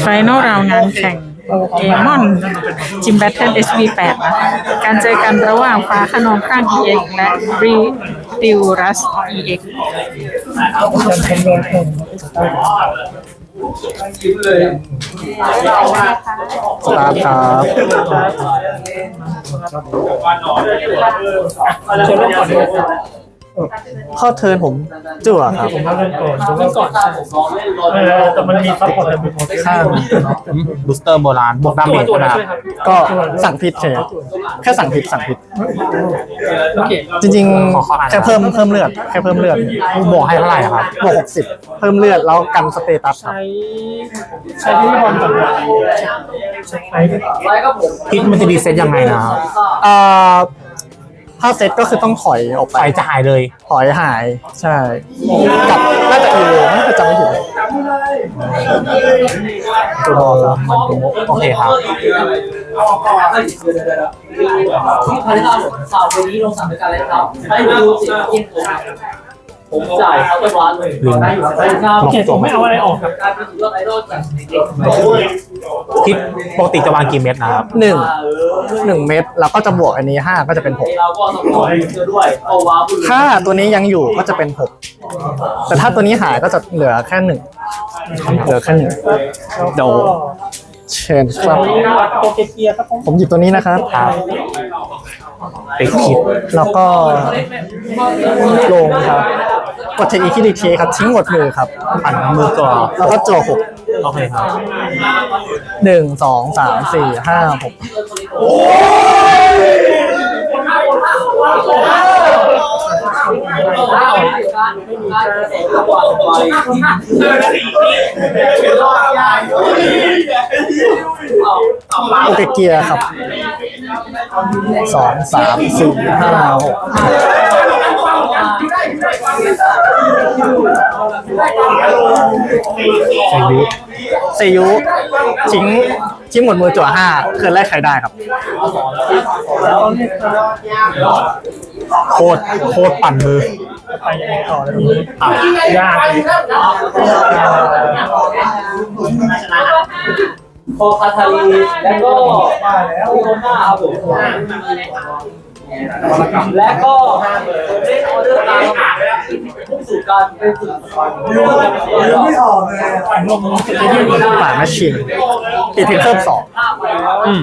ไฟนอลราวงานแข่งโปเกมอนจิมแบทเทิล SV8 นะคะการเจอกันระหว่างฟ้าขนองข้าง EX และบรีติวรัส EX สตาร์ทครับ ข้อเทิร์นผมจั่วครับ ผมมาเล่นก่อนผมเล่นก่อนเออแต่มันมีซัพพอร์ตแต่มีพอร์ตข้างบูสเตอร์โบราณบวกดาเมจตัวนะนะครับช่วยครับก็สั่งผิดเฉยแค่สั่งผิดสั่งผิดโอเคจริงๆแค่เพิ่มเพิ่มเลือดแค่เพิ่มเลือดบวกให้เท่าไหร่ครับบวกหกสิบเพิ่มเลือดแล้วกันสเตตัสครับใช้ใช้ที่บอลก่อนใช้พิกมันจะดีเซ็ตยังไงนะครับเอ่อ ถ้าเซตก็คือต้องถอยออกไปไฟจะหายเลย ถอยหาย ใช่กับน่าจะอีโวน่าจะจำไม่ผิดตัวบอลครับโอเคครับพนักงานผมข่าววันนี้ลงสั่งในการเลยครับให้ดูสิกิน ผมผมจ่ายเขาเป็นร้านเลยได้อยู่ได้หน้าโอเคผมไม่เอาอะไรออกครับการเป็นสุดยอดไอดอลจากเด็กพิกปกติจะวางกี่เม็ดนะครับหนึ่งหนึ่งเม็ดแล้วก็จะบวกอันนี้ห้าก็จะเป็นหกเราก็ต้องขอเจอด้วยเอาว้าบุญถ้าตัวนี้ยังอยู่ก็จะเป็นหกแต่ถ้าตัวนี้หายก็จะเหลือแค่หนึ่งเหลือแค่หนึ่งเดี๋ยวเชิญครับโปเกเกียครับผมผมหยิบตัวนี้นะครับติดคิดแล้วก็ลงครับ กดเทคอีคิดีเทครับทิ้งหมดมือครับปั่นมือก่อนแล้วก็จั่วหกโอเคครับหนึ่งสองสามสี่ห้าหกโอเคเกียร์ครับสองสามสี่ห้าหกใสยุเซยุทิ้งทิ้งหมดมือจั่วห้าเคยแรกใครได้ครับ โคตรโคตรปั่นมือไปยังไงต่อเลยนี้ยากเลยโคคาทาลีแล้วก็โคน่าครับผม และก็เล่นออเดอร์ตามพุ่งสู่การเป็นสื่อไม่ออกเลยปั่นลงจะได้ยืดหมาแมชชีนตีทิงเพิ่มสองอืม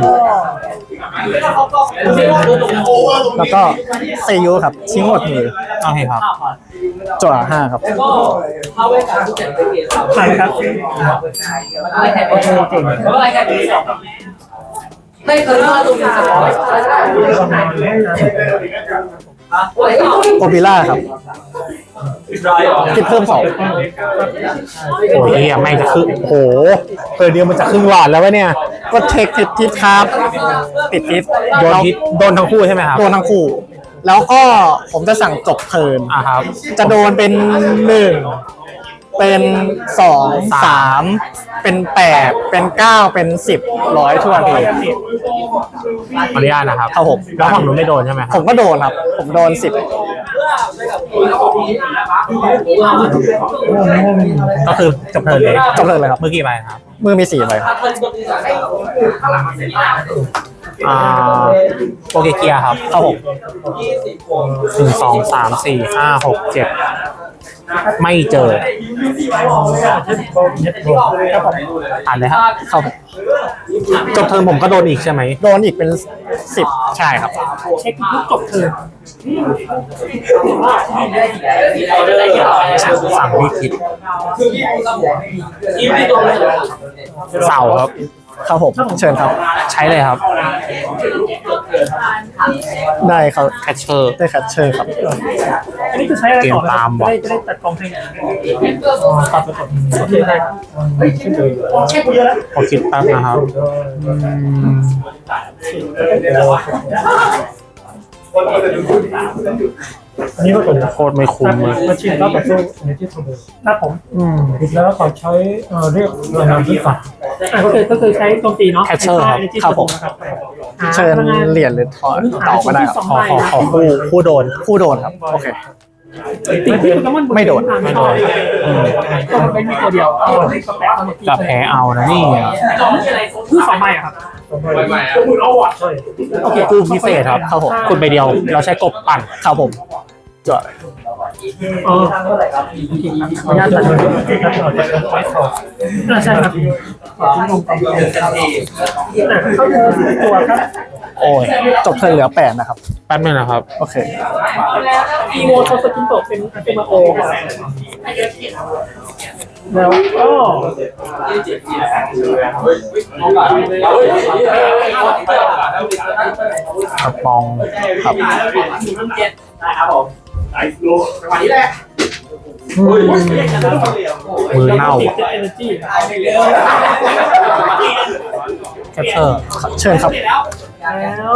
แล้วก็เซยุครับทิ้งหมดมือโอเคครับจั่วห้าครับก็เข้าไว้ารทุกอย่านเกมครับใช่ครับอะไรแข่งกันแล้วอะไรแข่งกัน ไม่เคยพลาดตรงนี้สักครั้งโอปิล่าครับคิดเพิ่มสองโอ้ยไม่งจะครึ่งโอ้โหเปิดเดียวมันจะครึ่งหลอดแล้ววะเนี่ย ก็เทคติดทิศครับติดทิศโดนพิษโดนทั้งคู่ใช่ไหมครับโดนทั้งคู่ แล้วก็ผมจะสั่งจบเทิร์นอ่าครับ จะโดนเป็นหนึ่ง เป็นสองสามเป็นแปดเป็นเก้าเป็นสิบร้อยทั่วเลยขออนุญาตนะครับครับผมแล้วฝั่งนู้นไม่โดนใช่ไหมคผรับมก็โดนครับ ผมโดนสิบก็คือจบเทิร์นเลยจบเทิร์นเลยครับเมื่อกี้ไปครับมือมีสี่ใบครับ อ่าโปเกเกียร์ครับครับผมหนึ่งสองสามสี่ห้าหกเจ็ดไม่เจอเน็ตโบครับผมอ่านเลยครับครับผมจบเทิร์นผมก็โดนอีกใช่ไหมโดนอีกเป็นสิบใช่ครับเช็คทุกจบเทิร์นสั่งพี่คิดอีพีตัวเลยเสาครับ ครับผมเชิญครับ ใช้เลยครับ ได้ครับแคชเชอร์ได้แคชเชอร์ครับ อันนี้คือใช้อะไรต่อเกมตามจะว่ะ ได้จะได้ตัดกองให้ตัดไปก่อนโอเคได้ครับเช็คกูเยอะแล้วขอคิดแป๊บนะครับ อืมอันนี้ก็เป็นโคตรไม่คุ้มเลยมาชิมแล้วต่อสู้ในที่ทำเลยครับผมอืมแล้วขอใช้เอ่อเรียกเรือนามที่ฝันอ่าก็คือก็คือใช้โจมตีเนาะ Catcher ครับในที่ครับผมนะครับเชิญเหรียญหรือถอนต่อก็ได้ครับขอขอขอคู่คู่โดนคู่โดนครับโอเคติดที่โปเกมอนไม่โดนไม่โดนอืมก็มันเป็นมีตัวเดียวก็แปะตอนนี้กับแพ้เอานะนี่คือสองใบอะครับโอเคกู้พิเศษครับครับผมคุณใบเดียว เราใช้กบปั่นครับผม จวดเออขออนุญาตตัดอ่าใช่ครับเข้าเจอตัวครับโอ้ยจบเทิร์นเหลือแปดนะครับ แป๊บนึงนะครับ โอเคอีโวโทสกินโตะเป็นอันเตมาโอครับแล้วก็กระปองครับ นะครับผมมือเน่าเจ็ดเอเนจีแคปเชอร์เชิญครับแล้ว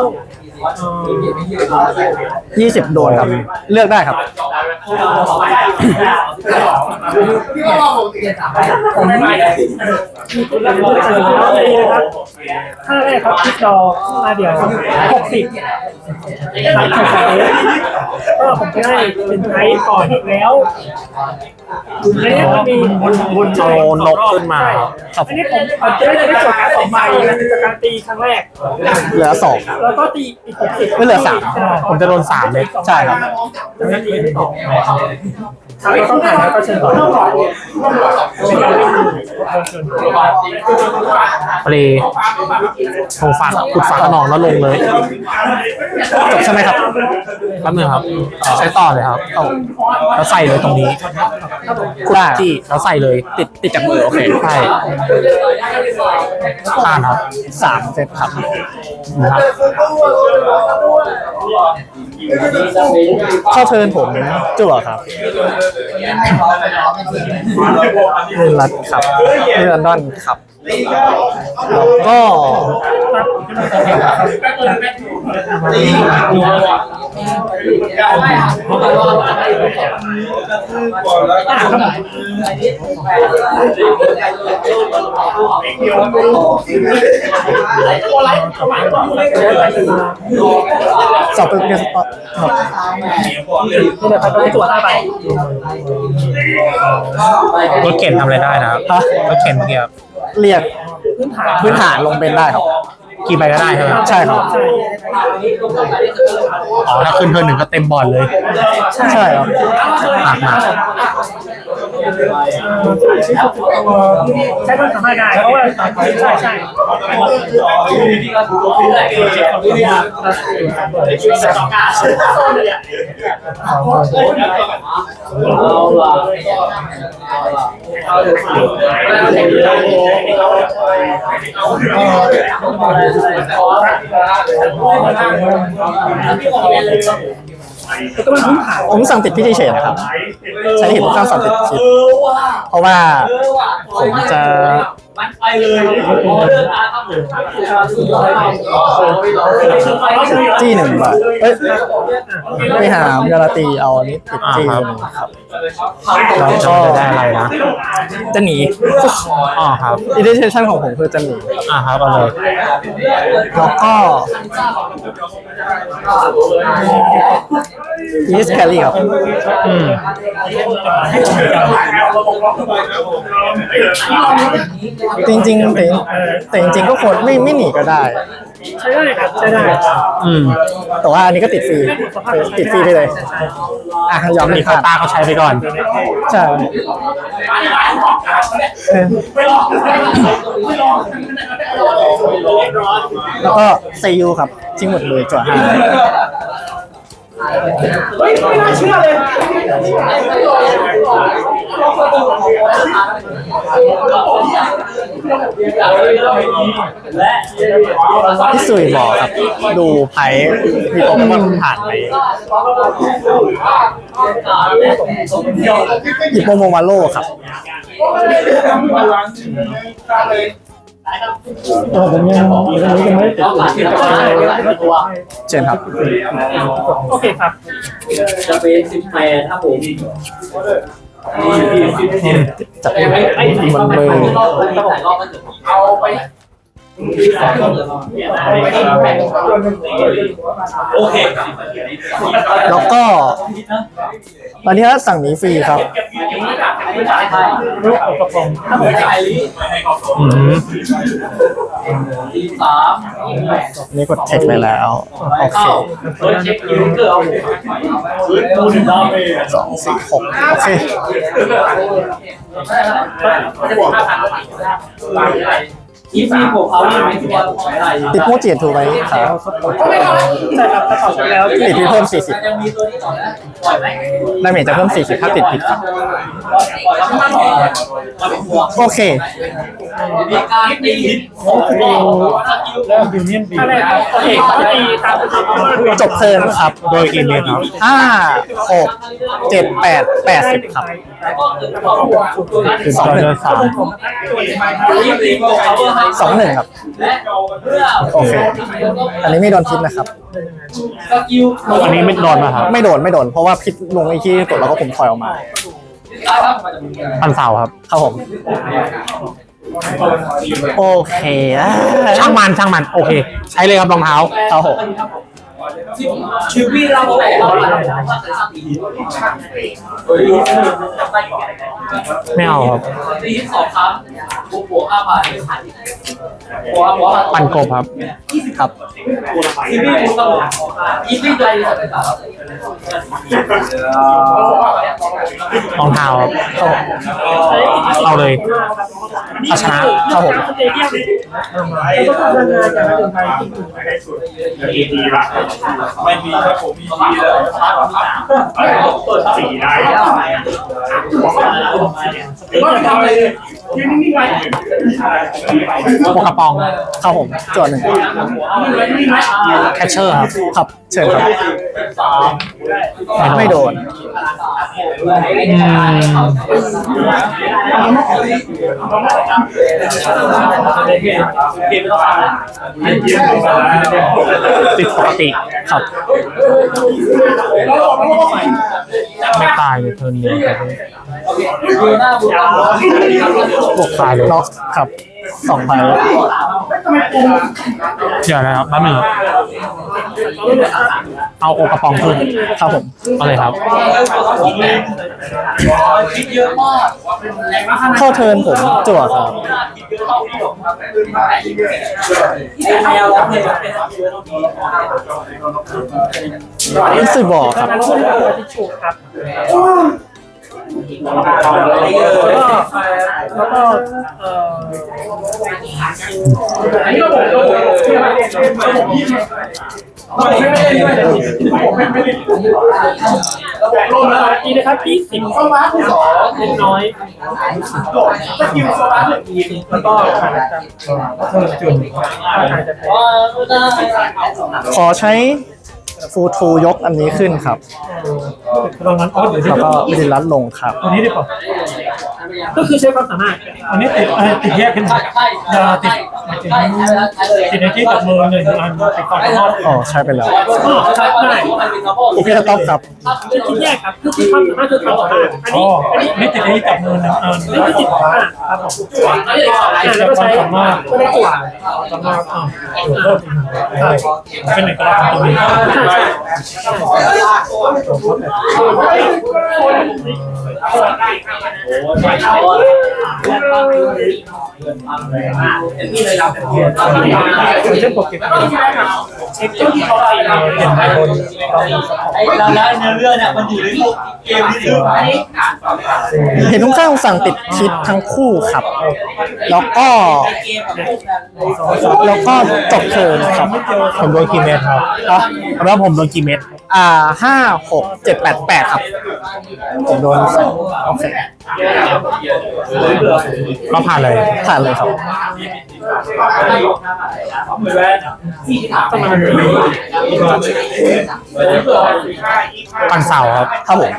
ยี่สิบโดนครับ เลือกได้ครับพี่ว่าผม เปลี่ยนสามใบผมมีคุณรับรู้จากแล้วตีนะครับห้าแรกครับคิดดอกมาเดียวหกสิบไทยไทยก็ผมจะได้เป็นไทยก่อนแล้วอันนี้ก็มีบนบนโจนกขึ้นมาครับอันนี้ผมผมจะได้จะได้จดการสองใบจากการตีครั้งแรกเหลือสองแล้วก็ตีอีกหกสิบไม่เหลือสามผมจะโดนสามเม็ดใช่ครับจะไม่ตีไม่ตกครับเราต้องถ่ายแล้วก็เชิญต่อเป็นการเล่นเชิญเปลโทรฟันขุดฝาขนองแล้วลงเลย จบใช่ไหมครับแป๊บนึงครับ ใช้ต่อเลยครับเอาแล้วใส่เลยตรงนี้ได้จี้แล้วใส่เลย ติดติดจากมือโอเคใช่ผ่านครับสามเซตครับนะครับเข้าเทิร์นผมจั่วครับมือรัดครับมือรันดอนครับ ก็สอบเป็นเกสครับนี่เดี๋ยไปตรวจห้าใบรถเข็นทำอะไรได้นะครับรถเข็นเมื่อกี้ครับ เรียกพื้นฐานพื้นฐานลงเป็นได้ครับ กี่ใบก็ได้ใช่ไหมครับใช่ครับใช่อ๋อถ้าขึ้นเทิร์นหนึ่งก็เต็มบอร์ดเลย ใช่ครับหนักหนัก ใช้ความสามารถได้เพราะว่าใช่ใช่เอาล่ะเอาล่ะ แล้วก็มันพื้นฐานผมสั่งติดพิธีเฉดนะครับ ใช้เหตุผลการสั่งติดชิปเออว่ะเพราะว่าเออว่ะผมจะ มันไปเลยพอเดินตามครับผมจี้หนึ่งบาทเอ้ยไปหามยาลาตีเอาอันนี้ติดจี้หนึ่งครับเราแล้วจะก็ได้อะไรนะจะหนีอ๋อครับอินเดเ t ชันของผมคือจะหนีอ่าครับเอาเลยแล้วก็ยีสแคลรี่ครับอืมจริงๆแต่แต่จริงๆก็ควรไม่ไม่หนีก็ได้ ใช้ได้ครับใช้ได้อืม แต่ว่าอันนี้ก็ติดฟรีติดฟรีไปเลยอะยอมมีมีคาผ่านตาเขาใช้ไปก่อน ใช่เออแล้วก็ซียูครับจิ้งหมดเลยจวดห้า เฮ้ยไม่น่าเชื่อเลยพี่สุยบอกครับ ดูไพ่มีโปเกมอนผ่านไหมหยิบโมโมมาโลครับ ผมยังผมยังไม่ได้ติดตัวเชิญครับ โอเคครับ จะเป็นสิบแปดครับผมจับมันมือรอบหลายรอบก็จะเอาไป โอเคแล้วก็ตอนนี้สั่งหนีฟรีครับรูปอุปกรณ์อืมสามอันนี้กดเทคไปแล้ว โอเคเข้าเฮ้ยเช็คยูเกอร์เอาพื้นปูนดาวเมจสองสี่หกโอเค อีพีผมเอาไม่ไม่ตัวอะไรติดโมจิถูกไหมครับใช่ครับถ้าตอบไปแล้วติดที่เพิ่มยังมีตัวนี้ต่อนะปล่อยไหม40ดาเมจจะเพิ่ม 40 ถ้าติดผิดครับปล่อยแล้วมันเราเป็นห่วงโอเคมีการตีของสกิลแล้วยูเนียนบีอะไรครับโอเคตีตามตามจบเทิร์นครับ โดยกี่เมตรครับห้าหกเจ็ดแปดแปดสิบครับแล้วก็คือความห่วงตัวนั้นคือเราเดินสามรีบรีบบอกเขาว่าให้สองหนึ่งครับและเพื่อโอเค อันนี้ไม่โดนพิษนะครับสกิลอันนี้ไม่โดนมาครับ ไม่โดนไม่โดน เพราะว่าพิษลงไอ้ที่กดแล้วก็ผมถอยออกมาครับพันเสาครับ ครับผม โอเคอะช่างมันช่างมัน โอเค ใช้เลยครับรองเท้า ครับผม ชีวิตเราแต่เราเราเราเคยสร้างอีกไม่เอาครับตีที่สองครั้งบวกบวกห้าพันบวกบวกปั่นกบครับครับชีวิตคุณต้องอีพีใจสัตว์ต่างรองเท้าครับครับผมเอาเลยเอาชนะครับผมสเตเดียมแล้วก็ทำงานจากนักเรียนไทยที่อยู่ในสุดไม่มีครับผมมีทีแล้วสีได้ก็ทำอะไรเลยยืนนิ่งๆไว้หัวกระปองครับผมจวดหนึ่งแคชเชอร์ครับครับเชิญครับสาม ไม่โดโดนนอืมเกมต้องการติดปกติครับไม่ตายเลยเทิร์นเดียวดูหน้าบุญบวกฝ่ายล็อกครับ สองใบเดี๋ยวนะครับแป๊บนึงครับเอาโอกระปองขึ้นครับผมเอาเลยครับคิดเยอะมากเข้าเทิร์นผมจั่วครับคิดเยอะเท่าที่ผมแนวรับเลยเป็นรู้สึกบอกครับนั้นก็เรียกว่าทิชชู่ครับแล้วก็เอ่ออีนะครับยี่สิบเล็กน้อยแล้วก็ขอใช้ ฟูทูยกอันนี้ขึ้นครับตรงนั้นอ๋อเดี๋ยวแล้วก็วิดิลัดลงครับ ตัวนี้ดีกว่า ก็คือใช้ความสามารถอันนี้ติดอะไรติดแยกขึ้นมาใช่ใช่ใช่ใช่เลยติดในที่กับมือหนึ่งอันติดก่อนนอกอ๋อใช้ไปแล้วใช่ได้โอเคสต็อปครับคือคิดแยกครับคือคิดความสามารถคือความสามารถอันนี้อันนี้ไม่ติดในที่กับมือหนึ่งอันนี้ไม่ติดอ่าครับผมอ่าแล้วก็ใช้ก็ได้ตัวสามารถอ่าเพิ่มเป็นหนึ่งกระดาษตัวนี้ใช่นี่เลยรับคือเช่นปกติเช็คจุดที่เขาไปเห็นไหมคนไอ้เราได้เนื้อเรื่องเนี่ยมันอยู่ในพวกเกมที่ซื้อเห็นทุกข้างสั่งติดพิษทั้งคู่ครับ แล้วก็เกมกับพวกนั้นแล้วก็จบเทิร์นครับผมโดนกี่เม็ดครับอะแล้วผมโดนกี่เม็ด อ่าห้าหกเจ็ดแปดแปดครับ ผมโดนสองโอเคก็ผ่านเลยผ่านเลยครับประมาณปั่นเสาครับครับผม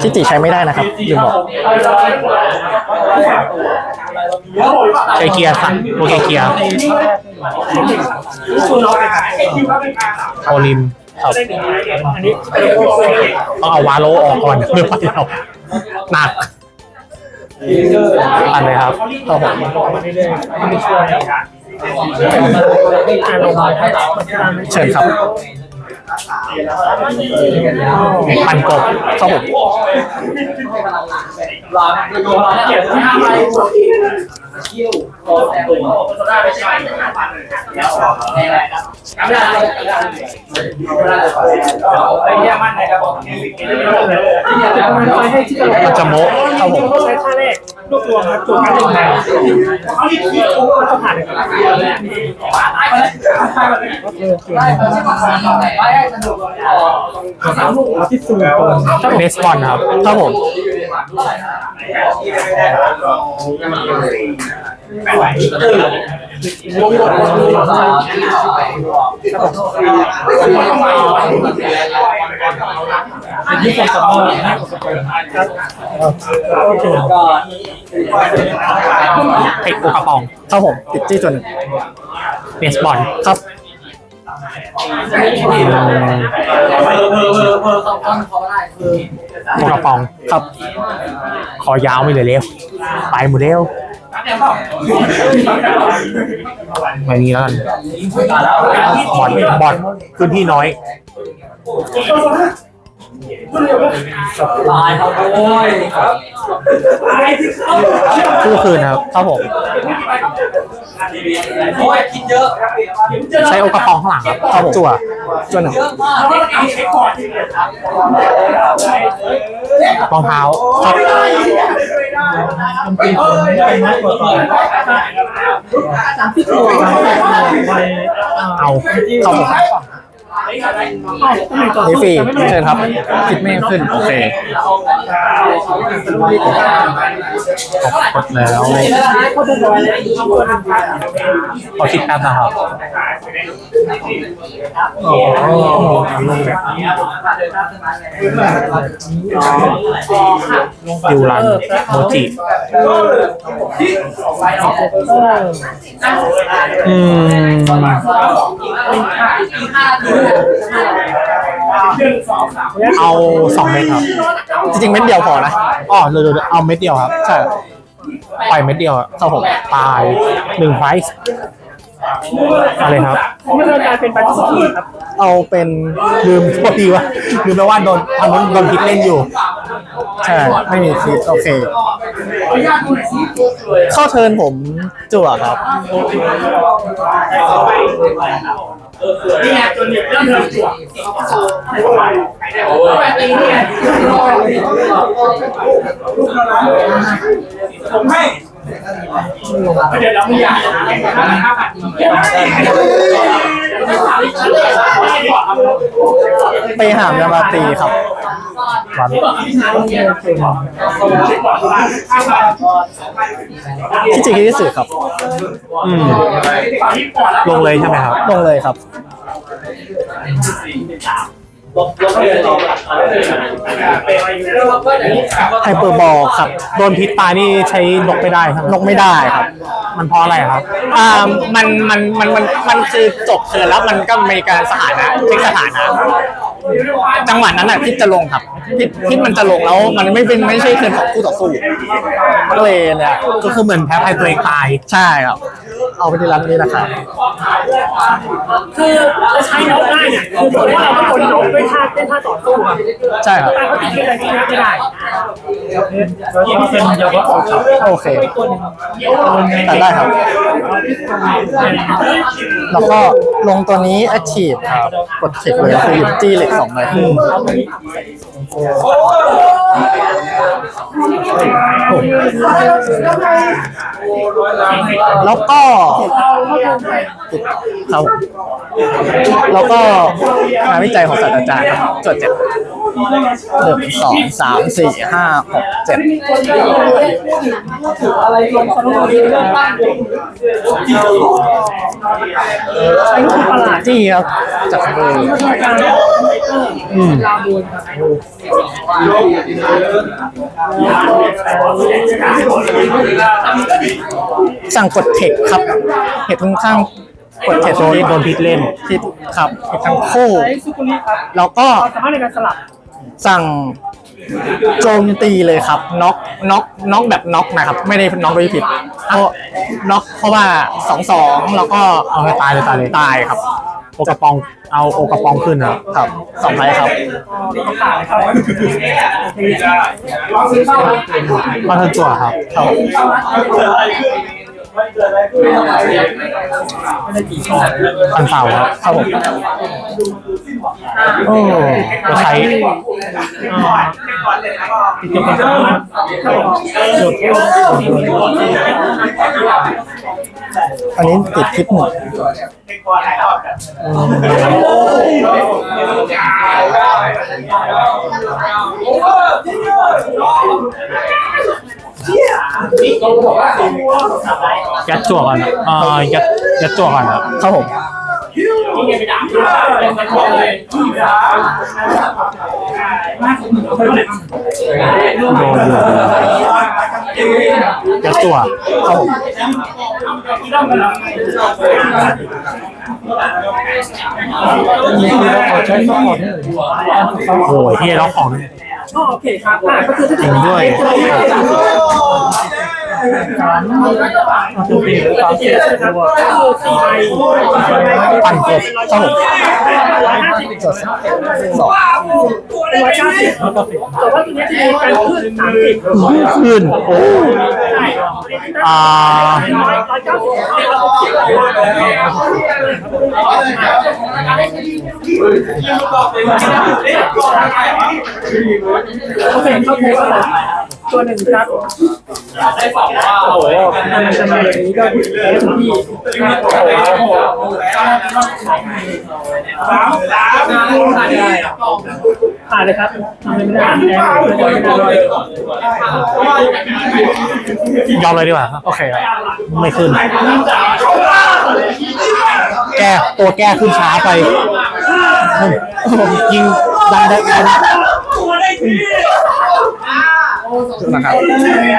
ที่ติใช้ไม่ได้นะครับลืมบอก ใช้เกียร์สั่นโปรเกเกียร์โอลิมครับต้องเอาวาโลออกก่อนเพื่อไปเอาหนักอันเลยครับครับผมเชิญครับ ปันกบครับผมร้านโยนแล้วเก็บที่ห้า ใบคิวโอ้แต่ผมได้ไม่ใช่แล้วแน่แหละครับไม่ได้ไม่ได้ไม่ได้ไปแย่มันนะครับมันไปให้ที่กระโหลกมันจะโมะครับผมต้องใช้ท่าแรกรวบรวมครับตัวการลงมาแล้วก็ผ่านเลยครับที่สูงก่อนเนสบอลครับครับผมยี่สิบสองโอเคก็เทคโอกระปองครับผมติดจี้ตัวหนึ่งเนสบอลครับเข้ากระปองครับ คอยาวไม่เลยเร็ว ไปหมดเร็ว แบบนี้แล้วกันบอลบอลพื้นที่น้อย ตายครับโอ้ยคู่คืนครับครับผมโอ้ยคิดเยอะใช้โอกระปองข้างหลังครับครับผมจั่วตัวหนึ่งเยอะมากรองเท้าครับเอาครับผม นี่ฟรีเชิญครับคิดไม่ขึ้นโอเคกดแล้วขอคิดแป๊บนะครับยูรันโมจิอืมเอาสองเม็ดครับ จริงๆเม็ดเดียวพอนะอ๋อเดี๋ยวๆเอาเม็ดเดียวครับใช่ปล่อยเม็ดเดียวอะครับผมตายหนึ่งไพรส์อะไรครับไม่เคยการเป็นปัจจุบันครับเอาเป็นลืมโทษทีว่าลืมไปว่าโดนทางนู้นโดนพิกเล่นอยู่ใช่ไม่มีคิดโอเคเข้าเทิร์นผมจั่วครับ นี่ไงตัวนี้เริ่มเริ่มจั่วแบบนี้เนี่ยผมให้เดี๋ยวเราไม่อยากห้าพัน ไปหามยามาตีครับวันที่จริงที่สุดครับ อืมลงเลยใช่ไหมครับ ลงเลยครับ ไฮเปอร์บอลครับ โดนพิษตายนี่ใช้นกไม่ได้ครับนกไม่ได้ครับ มันเพราะอะไรครับ อ่ามันมันมันมันมันคือจบเทิร์นแล้วมันก็มีการสถานะพลิกสถานะ จังหวะนั้นน่ะพิษจะลงครับพิษพิษมันจะลงแล้ว มันไม่เป็นไม่ใช่เทิร์นของคู่ต่อสู้ก็เลยเนี่ยก็คือเหมือนแพ้ภัยตัวเองตายใช่ครับ เอาไปที่ร้านนี้นะครับ คือจะใช้นกได้เนี่ยคือเพราะว่าเราต้องคนนกด้วยท่าด้วยท่าต่อสู้ครับใช่ครับ แต่เขาติดอะไรที่ไม่ได้โอเคตัดได้ครับ แล้วก็ลงตัวนี้ Active ครับ กดเช็คเลยคือหยิบจี้เหล็กสองใบ แล้วก็ครับแล้วก็งานวิจัยของศาสตราจารย์ครับจดเจ็ด หนึ่งสองสามสี่ห้าหกเจ็ดอะไรลงเขาลงเรื่องบ้านใช้ลูกประหลาดจี้ครับจากมืออืมสั่งกดเทคครับเหตุค่อนข้าง กดเทคโดนโดนพิษเล่นผิดครับผิดทั้งคู่ใช้สุกุลิครับแล้วก็ความสามารถในการสลับสั่งโจมตีเลยครับน็อกน็อกน็อกแบบน็อกนะครับ ไม่ได้น็อกโดยผิดเพราะน็อกเพราะว่าสองสองแล้วก็เอาให้ตายเลยตายเลยตายครับ โอกระปองเอาโอกระปองขึ้นนะครับครับสองไพครับผ่านเลยครับมาเทิร์นจั่วครับครับ พันเสาครับครับผม โอ้จะใช้อันนี้ติดทิปหมดยัดจั่วก่อนนเอ่อยัดยัดจั่วก่อนนะครับครับผม โดนอยู่ยัดจั่วครับผมโอ้ยเฮียล็อกของ อ๋อโอเคครับอ่าก็คือถ้าจริงด้วยตัวเป็นความเสียนะครับก็คือสี่ใบปั่นกบครับผมร้อยห้าสิบจดสองร้อยเก้าสิบแต่ว่าตัวนี้จะมีการขึ้นสามสิบขึ้นโอ้ใช่อ่าร้อยร้อยเก้าสิบ เคเข้าเทสแล้วตัวหนึ่งครับได้บอกว่าโอ้โหมันจะมาอย่างนี้ก็เทสที่สามสาม ผ่านเลยครับทำอะไรไม่ได้แดงยอมเลยดีกว่าครับโอเคครับไม่ขึ้น แก้ตัวแก้ขึ้นช้าไปยิงดันได้ดันนะครับ